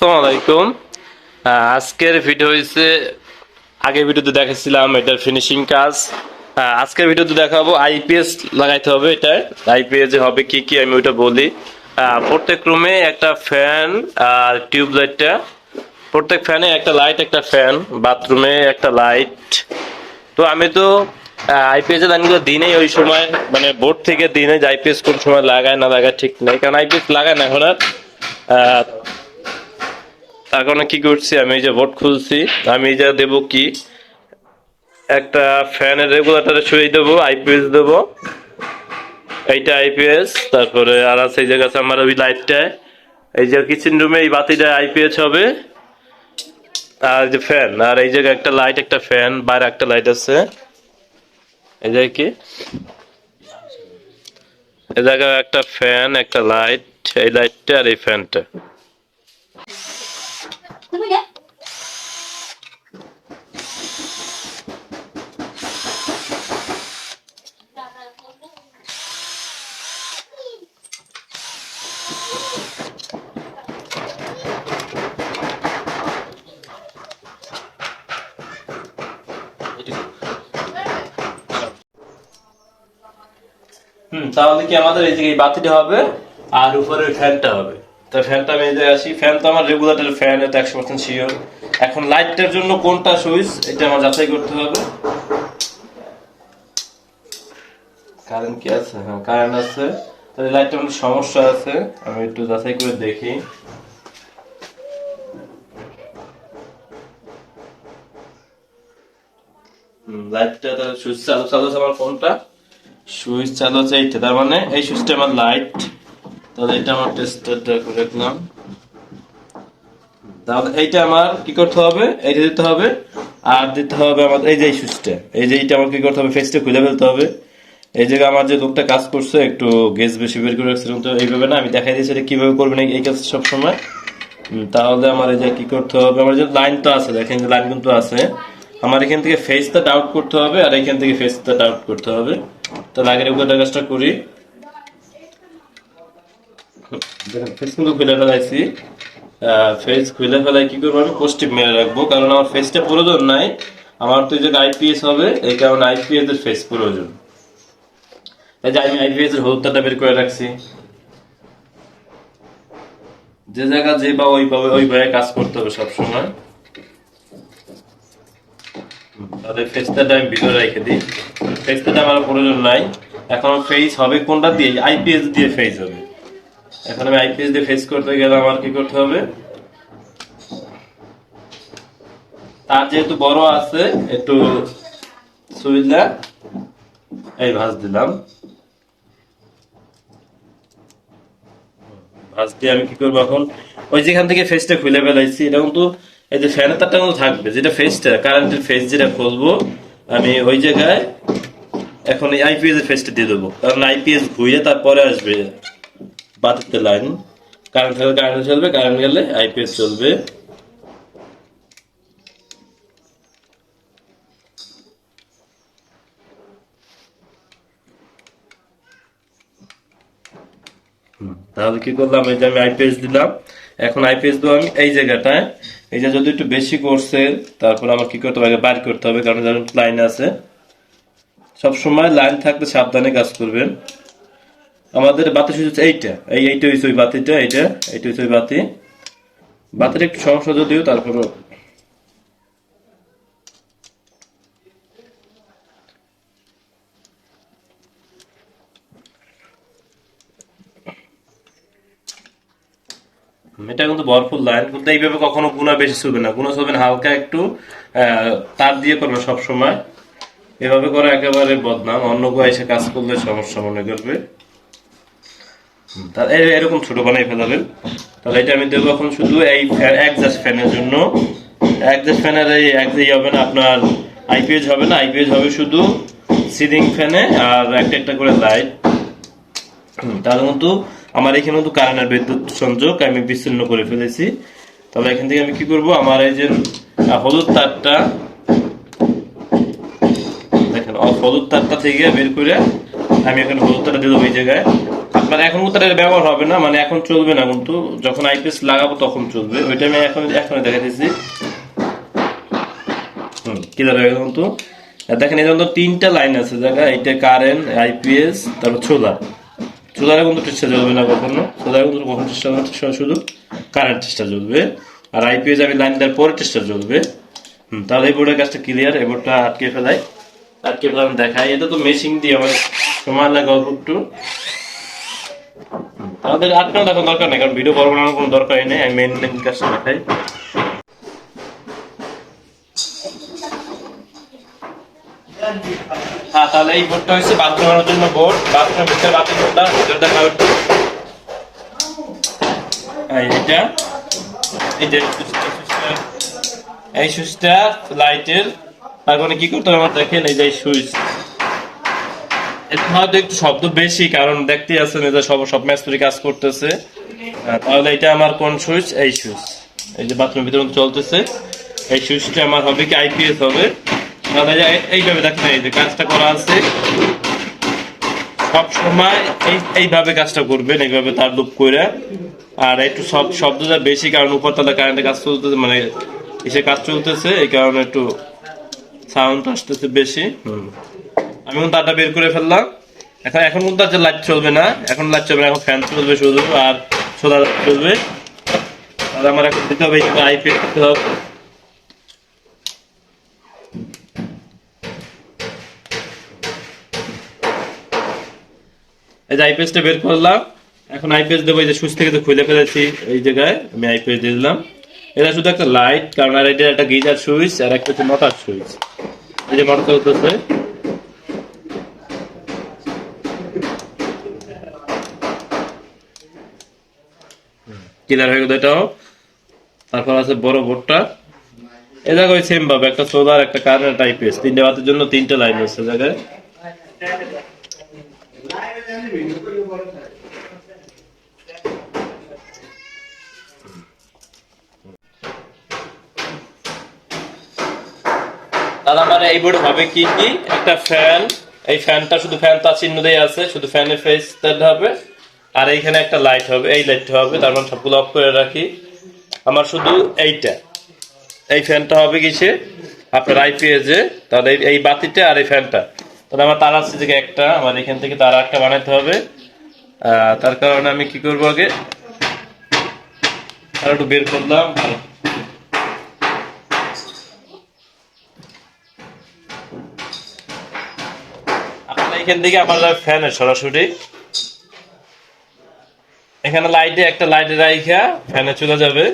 আসসালামু আজকের ভিডিও হয়েছে আগের ভিডিওতে দেখাচ্ছিলাম এটার ফিনিশিং কাজ। আজকের ভিডিওতে দেখাবো আইপিএস লাগাইতে হবে এটা। আইপিএস হবে কি কি, আমি বলি। প্রত্যেক রুমে একটা ফ্যান আর প্রত্যেক ফ্যানে একটা লাইট একটা ফ্যান বাথরুমে একটা লাইট তো আমি তো আইপিএস এর লাইনগুলো দিনেই ওই সময় মানে বোর্ড থেকে দিনে আইপিএস কোন সময় লাগায় না লাগায় ঠিক নাই। কারণ আইপিএস লাগায় না এখন আর। কারণে কি করছি? আমি এই যে বোর্ড খুলছি। আমি যে দেবো কি? একটা ফ্যানের রেগুলেটারে সরিয়ে দেবো আইপিএস দেবো। এইটা আইপিএস তারপরে আর আছে এই আছে আমার ওই লাইটটা এই যে কিচেন রুমে এই বাতিটা আইপিএস হবে। আর যে ফ্যান আর এই জায়গায় একটা লাইট একটা ফ্যান বাইরে একটা লাইট আছে। এই জায়গায় কি? এই জায়গায় একটা ফ্যান একটা লাইট এই লাইটটা আর এই ফ্যানটা হুম তাহলে কি আমাদের এই যে বাতিটা হবে? আর উপরে ফ্যানটা হবে। তো ফ্যানটা এই আসি ফ্যান তো আমার রেগুলেটর ফ্যান এটা একশো পার্সেন্ট শিওর এখন লাইটটার জন্য কোনটা সুইচ এটা আমার যাচাই করতে হবে। কারেন্ট কি আছে? হ্যাঁ কারেন্ট আছে। তাহলে লাইটটা মধ্যে সমস্যা আছে। আমি একটু যাচাই করে দেখি। লাইটটা তাহলে সুইচ চালু চালু আছে আমার ফোনটা সুইচ চালু আছে এইটা, তার মানে এই সুইচটা আমার লাইট তাহলে এটা আমার টেস্টারটা করে রাখলাম। তাহলে এইটা আমার কি করতে হবে? এইটা দিতে হবে। আর দিতে হবে আমার এই যে এই সুইচটা। এই যে এইটা আমার কি করতে হবে? ফেসটা খুলে ফেলতে হবে। এই জায়গায় আমার যে লোকটা কাজ করছে, একটু গ্যাস বেশি বের করে রাখছিলাম তো এইভাবে না, আমি দেখাই দিয়েছি এটা কীভাবে করবেন এই- এই কাজ সব সময় তাহলে আমার এই যে কি করতে হবে? আমার যে লাইন তো আছে, দেখেন যে লাইন কিন্তু আছে। আমার এখান থেকে ফেসটা ডাউট করতে হবে, আর এখান থেকে ফেসটা ডাউট করতে হবে। তাহলে আগের উপরে কাজটা করি। দেখেন খুলে ফেলাইছি। ফেস খুলে ফেলাই কি করব আমি? পোস্টিভ মেরে রাখব। কারণ আমার ফেসটা প্রয়োজন নাই। আমার তো যে আইপিএস হবে, এই কারণে আইপিএস এর ফেস প্রয়োজন। এই যে আমি আইপিএস এর হলুদটা বের করে রাখছি। যে জায়গা যে বা ওই পাবে ওই ভাবে কাজ করতে হবে সবসময়। তাহলে ফেসটা আমি ভিতরে রেখে দিই। ফেসটা আমার প্রয়োজন নাই। এখন ফেস হবে কোনটা দিয়ে? আইপিএস দিয়ে ফেস হবে। এখন আমি আইপিএস দিয়ে ফেস করতে গেলে আমার কি করতে হবে? তার যেহেতু বড় আছে, একটু সুইচটা এই ভাঁজ দিলাম। ভাঁজ দিয়ে আমি কি করব এখন? ওই যেখান থেকে ফেসটা খুলে ফেলাইছি, এটা কিন্তু এই যে ফ্যানের তারটা কিন্তু থাকবে, যেটা ফেসটা কারেন্টের ফেস যেটা খুলবো, আমি ওই জায়গায় এখন এই আইপিএস এর ফেসটা দিয়ে দেবো। কারণ আইপিএস ঘুরে তারপরে আসবে। বাতিতে লাইন। কারেন্ট থাকলে কারেন্ট চলবে কারেন্ট গেলে আইপিএস চলবে। তাহলে কি করলাম? এই যে আমি আইপিএস দিলাম। এখন আইপিএস দেবো আমি এই জায়গাটায়। এই যে যদি একটু বেশি করছে, তারপর আমার কি করতে হবে? বাইর করতে হবে, কারণ যেমন লাইন আছে। সব সময় লাইন থাকলে সাবধানে কাজ করবেন। আমাদের বাতি হচ্ছে এইটা। এই এইটা হচ্ছে ওই বাতিটা এইটা এইটা হচ্ছে ওই বাতি বাতির একটু সমস্যা যদিও তারপরে এটা কিন্তু ভরপুর লাইন কিন্তু এইভাবে কখনো গুণা বেশি চলবে না। গুণা চলবে না, হালকা একটু তার দিয়ে করবে সব সময় এভাবে করে একেবারে বদনাম। অন্য কেউ এসে কাজ করলে সমস্যা মনে করবে। এরকম ছোট বানাই ফেলাবেন তাহলে এটা আমি দেবো এখন শুধু এই একজাস্ট ফ্যানের জন্য। একজাস্ট ফ্যানের এই এক এই হবে না আপনার আইপিএস হবে না। আইপিএস হবে শুধু সিলিং ফ্যানে আর একটা একটা করে লাইট। তাহলে কিন্তু আমার এখানে কিন্তু কারেন্টের বিদ্যুৎ সংযোগ আমি বিচ্ছিন্ন করে ফেলেছি। তাহলে এখান থেকে আমি কি করব? আমার এই যে হলুদ তারটা দেখেন হলুদ তারটা থেকে বের করে আমি এখানে হলুদ তারটা দিয়ে দেবো এই জায়গায়। মানে এখন কিন্তু এর ব্যবহার হবে না মানে এখন চলবে না কিন্তু, যখন আইপিএস লাগাবো তখন চলবে। ওইটা আমি এখন এখন দেখা দিচ্ছি হুম হয়ে গেল কিন্তু। দেখেন, এই জন্য তিনটা লাইন আছে, জায়গা, এইটা কারেন্ট আইপিএস, তারপর সোলার সোলারে কিন্তু চেষ্টা চলবে না কখনো। সোলারে কিন্তু কখনো চেষ্টা শুধু কারেন্ট চেষ্টা চলবে। আর আইপিএস আমি লাইন দেওয়ার পরে চেষ্টা চলবে। হুম, তাহলে এই বোর্ডের কাজটা ক্লিয়ার এই বোর্ডটা আটকে ফেলাই। আটকে ফেলাম, দেখাই। এটা তো মেশিন দিয়ে আমার সময় লাগে অল্প একটু। তাহলে আটকানো দেখার দরকার নেই কারণ ভিডিও বড় বানানোর কোনো দরকারই নেই আমি মেন মেন কাজটা দেখাই। হ্যাঁ তাহলে এই বোর্ডটা হচ্ছে জন্য বোর্ড ভিতরে বোর্ডটা ভিতরে দেখা একটু। এই সুইচটা, লাইটের তারপরে কি করতে হবে? আমার দেখেন এই যে সুইচ। হয়তো একটু শব্দ বেশি, কারণ দেখতে আছেন যে সব সব কাজ করতেছে। তাহলে এটা আমার কোন সুইচ? এই সুইচ। এই যে বাথরুমের ভিতরে চলতেছে। এই সুইচটা আমার হবে কি আইপিএস হবে? তাহলে এই এইভাবে দেখেন, এই যে কাজটা করা আছে। সব সময় এই এইভাবে কাজটা করবেন, এইভাবে তার লুপ করে আর একটু সব শব্দটা বেশি, কারণ উপরতলা কারেন্টের কাজ চলতেছে মানে এসে কাজ চলতেছে, এই কারণে একটু সাউন্ড আসতেছে বেশি। হুম। আমি কিন্তু তারটা বের করে ফেললাম। এখন এখন কিন্তু আর লাইট চলবে না, এখন লাইট চলবে না, এখন ফ্যান চলবে শুধু আর সোলার চলবে। আর আমার এখন দিতে হবে আইপিএস দিতে হবে। এই যে আইপিএসটা বের করলাম। এখন আইপিএস দেবো এই যে সুইচ থেকে তো খুলে ফেলেছি এই জায়গায়, আমি আইপিএস দিয়ে দিলাম। এটা শুধু একটা লাইট কারণ আর এটা একটা গিজার সুইচ, আর একটা হচ্ছে মোটর সুইচ। এই যে মোটর চলতেছে। ক্লিয়ার হয়ে গেল এটাও তারপর আছে বড় বোর্ডটা। এ জায়গায় সেম ভাবে, একটা সোলার একটা কারেন্ট আইপিএস তিনটে বাতের জন্য তিনটে লাইন আছে জায়গায়। তাহলে আমার এই বোর্ড হবে কি কি? একটা ফ্যান এই ফ্যানটা শুধু ফ্যান তার চিহ্ন দিয়ে আছে, শুধু ফ্যানের ফেস হবে আর এইখানে একটা লাইট হবে, এই লাইটটা হবে, তার মানে সবগুলো অফ করে রাখি। আমার শুধু এইটা। এই ফ্যানটা হবে কিসে? আপনার আইপিএস তাহলে এই- বাতিটা আর এই ফ্যানটা তাহলে আমার তার আছে যে একটা, আমার এখান থেকে তার একটা বানাতে হবে। তার কারণে আমি কি করব আগে? আর একটু বের করলাম এখান থেকে আমার ফ্যানের সরাসরি এখানে লাইটে একটা লাইটে রাইখা ফ্যানে চলে যাবে।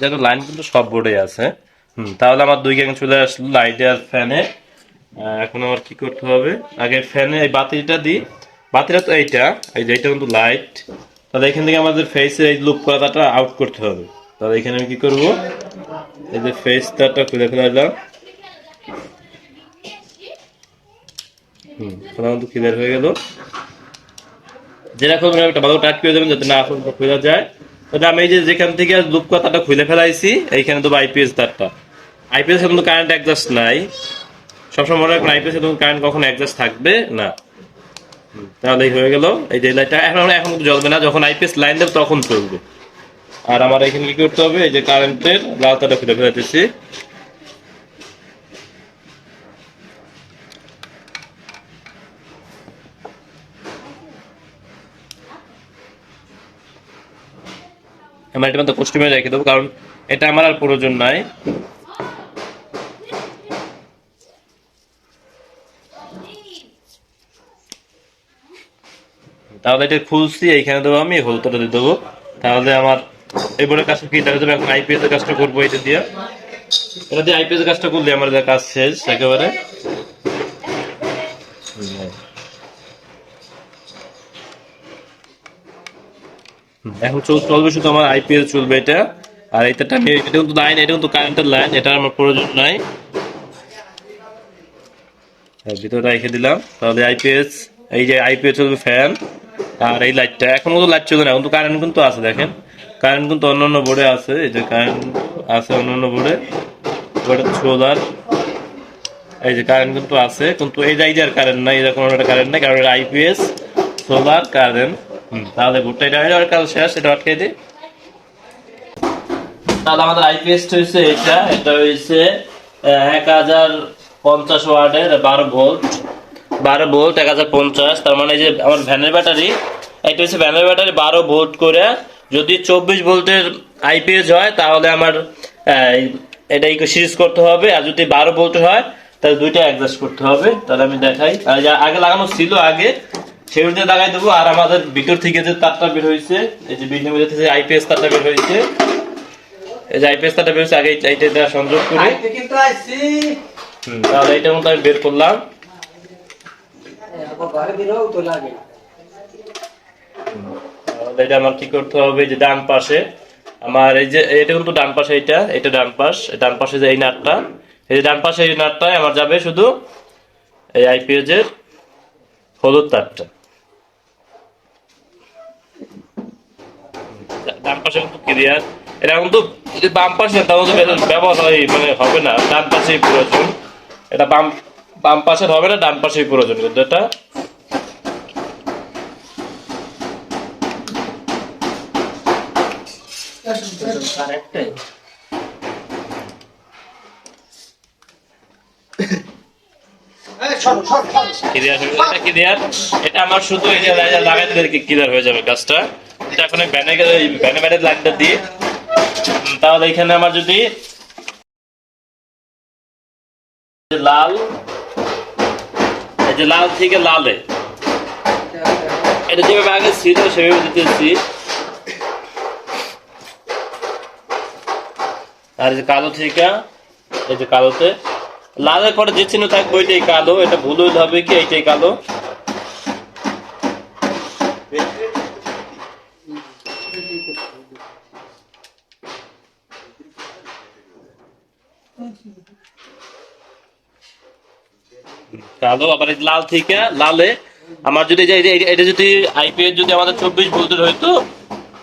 যেন লাইন কিন্তু সব বোর্ডে আছে। হুম, তাহলে আমার দুই গ্যাং চলে আসলো লাইটে আর ফ্যানে। এখন আমার কি করতে হবে? আগে ফ্যানে এই বাতিটা দিই। বাতিটা তো এইটা, এই যে এইটা কিন্তু লাইট। তাহলে এখান থেকে আমাদের ফেসে এই লুপ করাটা আউট করতে হবে। তাহলে এখানে আমি কি করব? এই যে ফেস তারটা খুলে ফেলে দিলাম হুম, তাহলে আমাদের ক্লিয়ার হয়ে গেল। যেরকম একটা ভালো টাইট করে দেবেন যাতে না খোলা যায়। তাহলে আমি এই যে যেখান থেকে লুপ কথাটা খুলে ফেলাইছি, এইখানে তো আইপিএস তারটা। আইপিএস কিন্তু কারেন্ট অ্যাডজাস্ট নাই। সবসময় মনে রাখবেন আইপিএস কিন্তু কারেন্ট কখনো অ্যাডজাস্ট থাকবে না। তাহলে হয়ে গেল এই যে লাইটটা এখন এখন জ্বলবে না। যখন আইপিএস লাইন দেবে তখন চলবে। আর আমার এখানে কি করতে হবে? এই যে কারেন্টের লাল তারটা খুলে ফেলাইতেছি আমার এটা মতো কস্টিউমে রেখে দেবো, কারণ এটা আমার আর প্রয়োজন নাই। তাহলে এটা খুলছি, এইখানে দেবো আমি, হলুদটা দিয়ে দেবো। তাহলে আমার এবারে কাজটা কি? দেখা যাবে এখন আইপিএস এর কাজটা করব এটা দিয়ে। এটা দিয়ে আইপিএস এর কাজটা করলে আমার কাজ শেষ, একেবারে। এখন চলবে শুধু আমার আইপিএস চলবে এটা। আর এটা আমি, এটা কিন্তু লাইন, এটা কিন্তু কারেন্টের লাইন, এটা আমার প্রয়োজন নাই। তার ভিতরে রেখে দিলাম। তাহলে আইপিএস এই যে আইপিএস চলবে ফ্যান আর এই লাইটটা এখন তো লাইট চলবে না কিন্তু কারেন্ট কিন্তু আছে দেখেন। কারেন্ট কিন্তু অন্যান্য বোর্ডে আছে, এই যে কারেন্ট আছে অন্যান্য বোর্ডে ওটা সোলার এই যে কারেন্ট কিন্তু আছে, কিন্তু এই জায়গার কারেন্ট নাই এরকম একটা কারেন্ট নাই, কারণ এটা আইপিএস সোলার কারেন্ট তাহলে ভোটটা এটা যাওয়ার কাজ শেষ, এটা আটকে দিই তাহলে আমাদের আইপিএস হয়েছে এটা এটা হয়েছে এক হাজার পঞ্চাশ ওয়ার্ডের বারো ভোল্ট বারো ভোল্ট এক হাজার পঞ্চাশ। তার মানে এই যে আমার ভ্যানের ব্যাটারি এটা হচ্ছে ভ্যানের ব্যাটারি বারো ভোল্ট করে। যদি চব্বিশ ভোল্টের আইপিএস হয় তাহলে আমার এটা সিরিজ করতে হবে। আর যদি বারো ভোল্ট হয় তাহলে দুইটা অ্যাডজাস্ট করতে হবে। তাহলে আমি দেখাই। আর যা আগে লাগানো ছিল আগে সেগুলোতে লাগাই দেবো। আর আমাদের ভিতর থেকে যে তারটা বের হয়েছে এই যে বিল্ডিং ভিতর থেকে আইপিএস তারটা বের হয়েছে এই যে আইপিএস তারটা বের হয়েছে আগে এই- এইটা সংযোগ করে। তাহলে এইটার মতো আমি বের করলাম আবার ঘরে বেরোও তো লাগে তাহলে এটা আমার কি করতে হবে যে ডান পাশে, আমার এই যে, এটা কিন্তু ডান পাশে এটা এটা ডান পাশ ডান পাশে যে এই নাটটা, এই যে ডান পাশে এই নাটটাই আমার যাবে শুধু এই আইপিএস এর হলুদ তারটা। ডান পাশে কিন্তু ক্লিয়ার এটা কিন্তু বাম পাশে তাও ব্যবহার হয় মানে হবে না। ডান পাশেই প্রয়োজন এটা বাম বাম পাশের হবে না, ডান পাশেই প্রয়োজন কিন্তু এটা এটা আমার শুধু হয়ে যাবে কাজটা। এটা এখন লাইনটা দিয়ে। তাহলে এখানে আমার যদি লাল যে লাল থেকে লালে। এটা যেভাবে আগে ছিল, সেভাবে দিতেছি। আর যে কালো থেকে, এই যে কালোতে। লালের পরে যে চিহ্ন থাকবে, ওইটাই কালো। এটা ভুল হবে কি, এইটাই কালো। কালো আবার লাল থেকে লালে। আমার যদি এটা যদি আইপিএস যদি আমাদের চব্বিশ ভোল্টের হইতো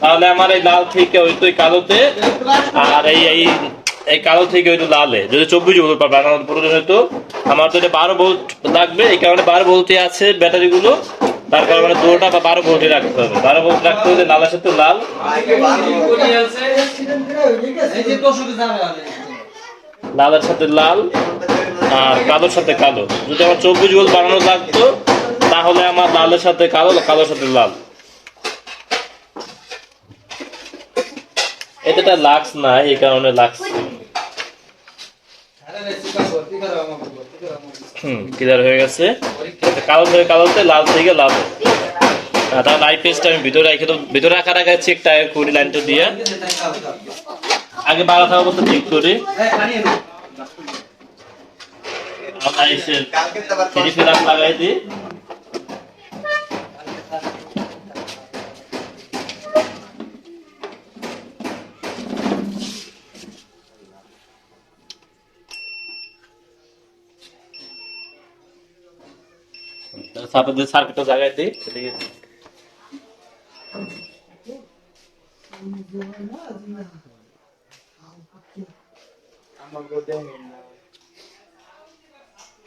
তাহলে আমার এই লাল থেকে হইতো এই কালোতে আর এই এই এই কালো থেকে হইতো লালে। যদি চব্বিশ ভোল্ট পাবে আমার প্রয়োজন হইতো আমার তো এটা বারো ভোল্ট লাগবে। এই কারণে বারো ভোল্টে আছে ব্যাটারি গুলো তার কারণে দুটোটা বা বারো ভোল্টে রাখতে হবে। বারো ভোল্ট রাখতে হলে লালের সাথে লাল। লালের সাথে লাল। আর কালোর সাথে কালো। যদি আমার চব্বিশ গোল বানানো লাগতো তাহলে আমার লালের সাথে কালো কালোর সাথে লাল। এটা লাক্স নাই এই কারণে লাক্স। হুম ক্লিয়ার হয়ে গেছে। কালো থেকে কালোতে লাল থেকে লাল। আহ, তাহলে আইপিএসটা আমি ভিতরে রেখে দেবো। ভিতরে রাখার আগে চেকটা করি লাইনটা দিয়ে। আগে বাড়া থাকা মতো চেক করি আমরা এসে থ্রি ফিলার লাগাই দিই। তারপর সার্কিটটা লাগাই দিই সেদিকে তরাসকের তরাসকের নিয়ে না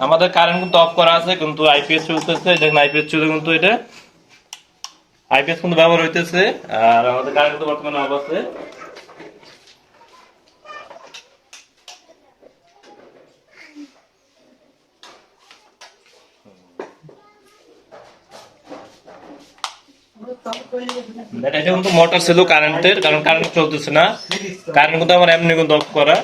আমাদের কারেন্ট কিন্তু অফ করা আছে কিন্তু আইপিএস চলতেছে আইপিএস চলে কিন্তু এটা আইপিএস কিন্তু ব্যবহার হইতেছে, আর আমাদের কারেন্ট কিন্তু বর্তমানে অফ আছে। মোটর কারেন্টের কারণ কারেন্ট চলতেছে না। আমার এমনি কিন্তু অফ করা।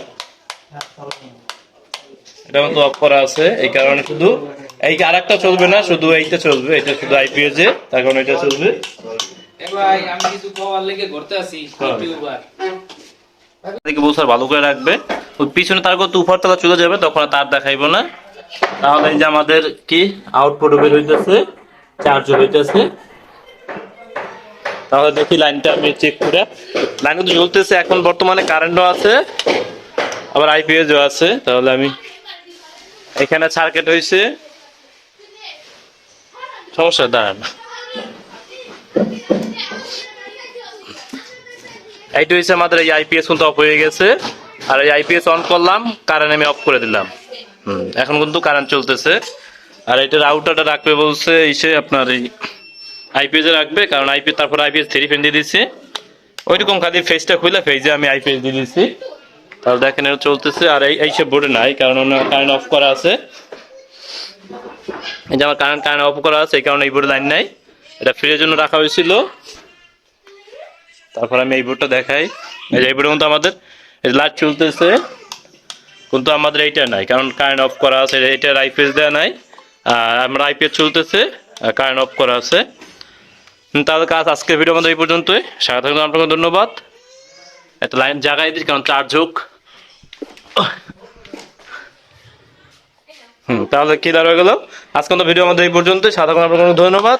এটা কিন্তু অফ করা আছে, এই কারণে শুধু এই আরেকটা চলবে না শুধু এইটা চলবে এটা শুধু আইপিএস এ তার এটা চলবে। বসার ভালো করে রাখবে। ওই পিছনে তার কত উপর তলা চলে যাবে তখন আর তার দেখাইবো না। তাহলে এই যে আমাদের কি আউটপুট বের হইতেছে চার্জ হইতেছে। তাহলে দেখি লাইনটা আমি চেক করে। লাইন কিন্তু জ্বলতেছে এখন বর্তমানে কারেন্টও আছে আবার আইপিএসও আছে। তাহলে আমি এখানে সার্কিট হয়েছে সমস্যা, দাঁড়ান। এইটা হচ্ছে আমাদের এই আইপিএস কিন্তু অফ হয়ে গেছে। আর এই আইপিএস অন করলাম কারেন্ট আমি অফ করে দিলাম। হুম, এখন কিন্তু কারেন্ট চলতেছে। আর এটার আউটারটা রাখবে বলছে, এসে আপনার এই আইপিএস রাখবে, কারণ আইপিএস তারপর আইপিএস থ্রি ফেন দিয়ে দিচ্ছি ওইরকম খালি ফেসটা খুলে ফেজে আমি আইপিএস দিয়ে দিচ্ছি তাহলে দেখেন এটা চলতেছে, আর এই এইসব বোর্ডে নাই, কারণ কারেন্ট অফ করা আছে। এই যে আমার কারেন্ট কারেন্ট অফ করা আছে, এই কারণে এই বোর্ডে লাইন নাই। এটা ফ্রিজের জন্য রাখা হয়েছিল। তারপর আমি এই বোর্ডটা দেখাই। এই যে এই বোর্ডের মধ্যে আমাদের লাইট চলতেছে, কিন্তু আমাদের এইটা নাই, কারণ কারেন্ট অফ করা আছে এটার আইপিএস দেওয়া নাই। আর আমরা আইপিএস চলতেছে কারেন্ট অফ করা আছে। তাহলে কাজ আজকের ভিডিও আমাদের এই পর্যন্তই। সাথে থাকুন আপনাকে ধন্যবাদ। একটা লাইন জাগাই দিই, কারণ চার্জ হোক। তাহলে কি দাঁড়া গেল। আজকে ভিডিও আমাদের এই পর্যন্ত সাধারণ আপনার ধন্যবাদ।